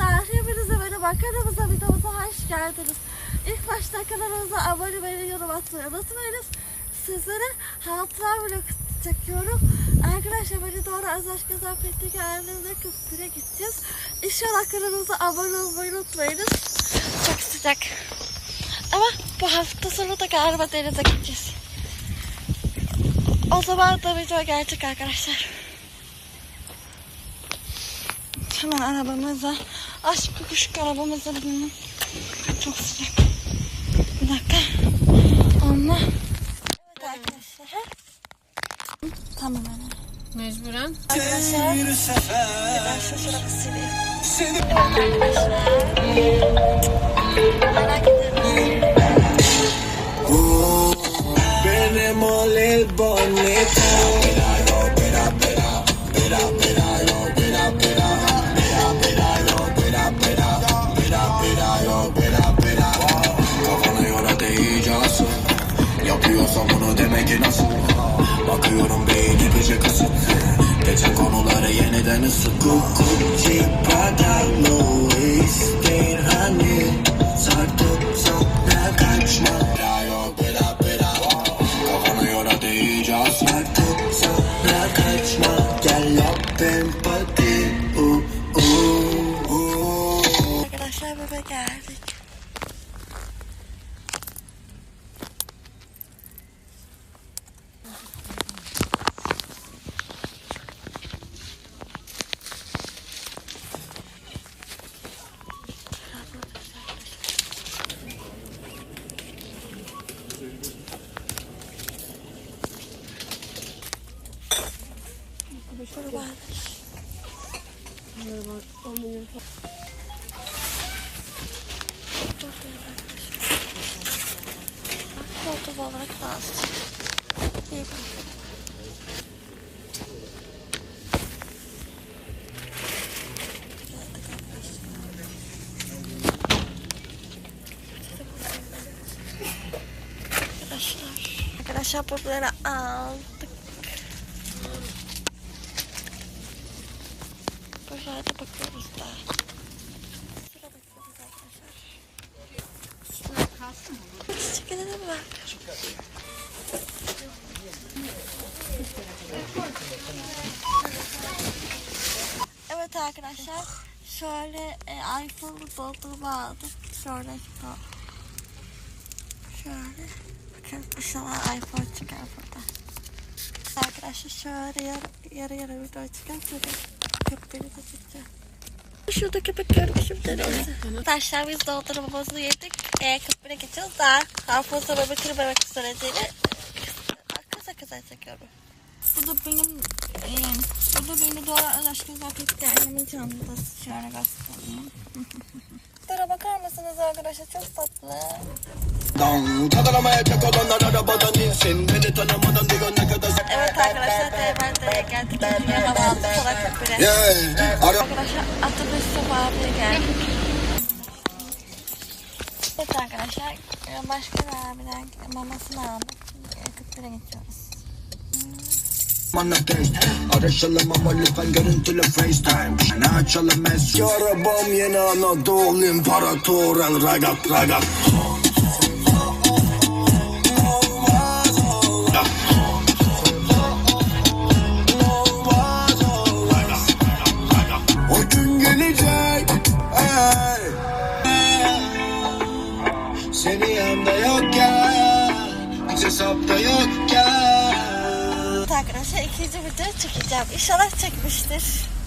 Arkadaşlar hepinize merhaba kanalımıza videomuza hoş geldiniz. İlk başta kanalımıza abone olmayı, yorum atmayı unutmayınız. Sizlere hatıra vlog çekiyorum. Arkadaşlar beni doğru Azaş Gaziantep'teki ailemle Kıbrıs'a gideceğiz. İnşallah kanalımıza abone olmayı unutmayınız. Çok sıcak. Ama bu hafta sonu da galiba denize gideceğiz. O zaman da video gelecek arkadaşlar. Hemen arabamıza. Aşk kuşuk arabamıza binelim. Çok sıcak. Bir dakika. Onunla. Evet arkadaşlar. Tamam anne. Mecburen. Arkadaşlar. Ben şu şurabı sileyim. Evet arkadaşlar. Merak ediyorum. Benim o Lil Konuları yeniden ısıt Gucci, Prada, Louis Değil hani Şurada Koltuk olarak lazım. İyi bakın. Arkadaşlar, arkadaşlar bunları aldık. Böyle bakıyoruz da. Sıra bakıyoruz arkadaşlar. Çekilir mi? Evet arkadaşlar şöyle e, iPhone'u doldurma aldım. Şöyle. Şöyle. Bakın inşallah iPhone çıkar burada. Arkadaşlar şöyle yarı yarı, yarı video çıkar. Şöyle köpekleri de çekeceğim. Şurada köpek görmüşüm denizde. Arkadaşlar biz dondurmamızı yedik. E, köpeğe geçiyoruz. Daha hafıza bebek kırmamak süreciyle kısa kısa çekiyorum. Bu da benim e, bu da beni doğru aşkı zaten annemin çantası. Şöyle göstereyim. Dara bakar mısınız arkadaşlar? Çok tatlı. Takılamayacak olanlar arabadan insin Beni tanımadan diyor ne kadar Evet arkadaşlar geldik. Hava aldık salak köpeğe. Yeah, ara Arkadaşlar Atatürk Sabahı'ya geldik. Evet arkadaşlar e, başka bir abiden mamasını aldık. Kıpır'a geçiyoruz. Bana test Araşalım ama lütfen görüntülü FaceTime Ne açalım es Arabam yeni Anadolu İmparator El ragat ragat arkadaşlar ikinci video çekeceğim. İnşallah çekmiştir.